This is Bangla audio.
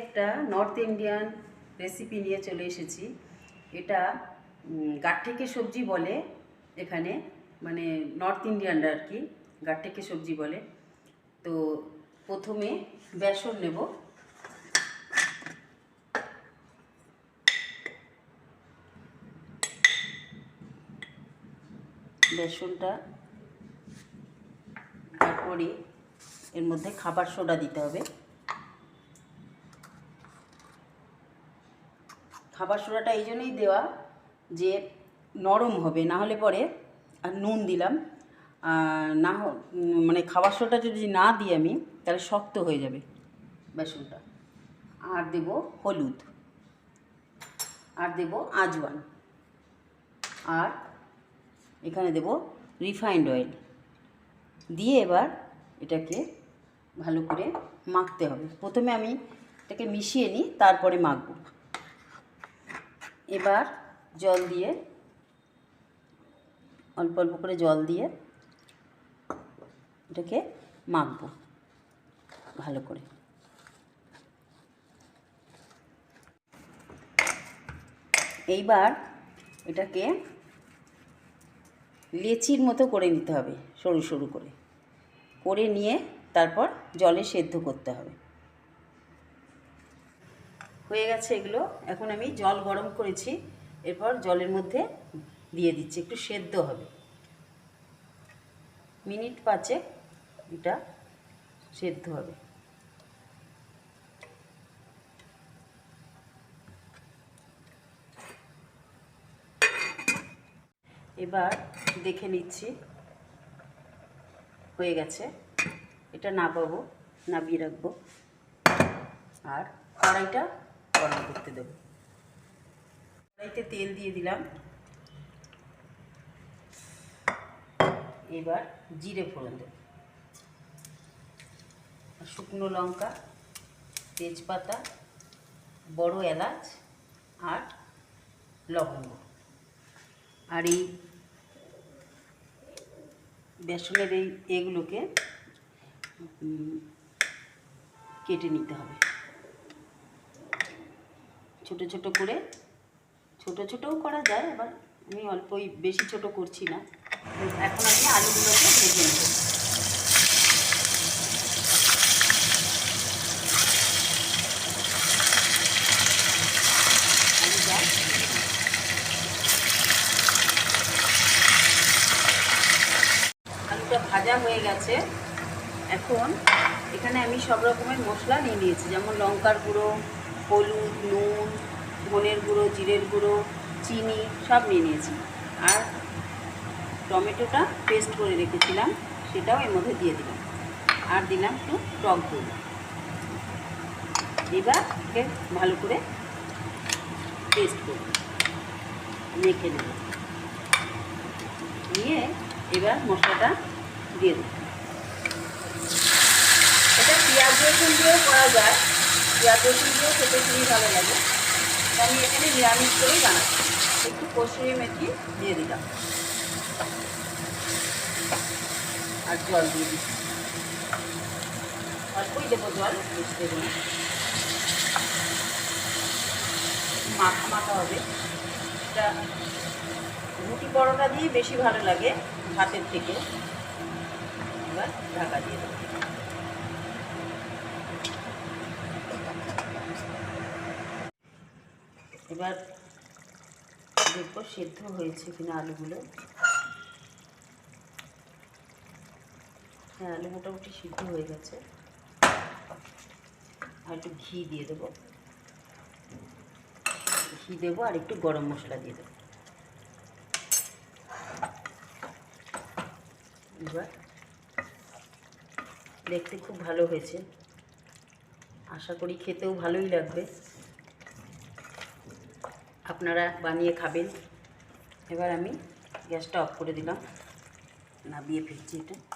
একটা নর্থ ইন্ডিয়ান রেসিপি নিয়ে চলে এসেছি। এটা গাঠেকে সবজি বলে এখানে মানে নর্থ ইন্ডিয়ানরা আর কি গাঠেকে সবজি বলে। তো প্রথমে বেসন নেব। বেসনটা, তারপরে এর মধ্যে খাবার সোডা দিতে হবে। খাবার সোডাটা এই জন্যই দেওয়া যে নরম হবে, না হলে পরে আর নুন দিলাম। না মানে খাবার সোডাটা যদি না দিই আমি, তাহলে শক্ত হয়ে যাবে বেসনটা। আর দেব হলুদ। আর দেব আজওয়ান। আর এখানে দেব রিফাইন্ড অয়েল। দিয়ে এবার এটাকে ভালো করে মাখতে হবে। প্রথমে আমি এটাকে মিশিয়ে নিই, তারপরে মাখবো। এবার জল দিয়ে, অল্প অল্প করে জল দিয়ে এটাকে মাখবো ভালো করে। এইবার এটাকে লেচির মতো করে নিতে হবে সরু সরু করে। করে নিয়ে তারপর জলে সেদ্ধ করতে হবে। হয়ে গেছে এগুলো। এখন আমি জল গরম করেছি, এরপর জলের মধ্যে দিয়ে দিচ্ছি, একটু সেদ্ধ হবে। মিনিট পাঁচে এটা সেদ্ধ হবে। এবার দেখে নিচ্ছি, হয়ে গেছে। এটা নামাবো নামিয়ে রাখব। আর কড়াইটা গরম করতে দেবো। কড়াইতে তেল দিয়ে দিলাম। এবার জিরে ফোড়ন দেব। শুকনো লঙ্কা, তেজপাতা, বড় এলাচ আর লবঙ্গ। আর এই বেসনের এই এগুলোকে কেটে নিতে হবে। ছোট ছোট করে। ছোট ছোটও করা যায় আবার আমি অল্পই বেশি ছোট করছি না। এখন আমি আলুগুলোকে ভেজে নেব। আলুটা ভাজা হয়ে গেছে। এখন এখানে আমি সব রকমের মশলা নিয়ে নিয়েছি, যেমন লঙ্কার গুঁড়ো হলুদ, নুন, ধনের গুঁড়ো, জিরের গুঁড়ো, চিনি সব নিয়ে নিয়েছি। আর টমেটোটা পেস্ট করে রেখেছিলাম, সেটাও এর মধ্যে দিয়ে দিলাম। আর দিলাম একটু টক দই। এবার একে ভালো করে পেস্ট করব মেখে নেব। নিয়ে এবার মশলাটা দিয়ে দেব। এটা পেঁয়াজ রসুন দিয়েও করা যায়। পেঁয়াজ রসুন দিয়েও খেতে খুবই ভালো লাগে আমি এখানে নিরামিষ করেই বানাচ্ছি। একটু কষুরি মেথি দিয়ে দিলাম। আর জল দিয়ে দিচ্ছি। অল্পই দেবো জল বেশি দেবো মাখা মাখা হবে। এটা রুটি পরোটা দিয়ে বেশি ভালো লাগে, ভাতের থেকে। এবার ঢাকা দিয়ে দেবো। এবার দেখব সেদ্ধ হয়েছে কিনা আলুগুলো। হ্যাঁ আলু মোটামুটি সিদ্ধ হয়ে গেছে। আর একটু ঘি দিয়ে দেবো। ঘি দেবো আর একটু গরম মশলা দিয়ে দেবো। এবার দেখতে খুব ভালো হয়েছে। আশা করি খেতেও ভালোই লাগবে। আপনারা বানিয়ে খাবেন। এবার আমি গ্যাসটা অফ করে দিলাম। নামিয়ে ফেলছি এটা।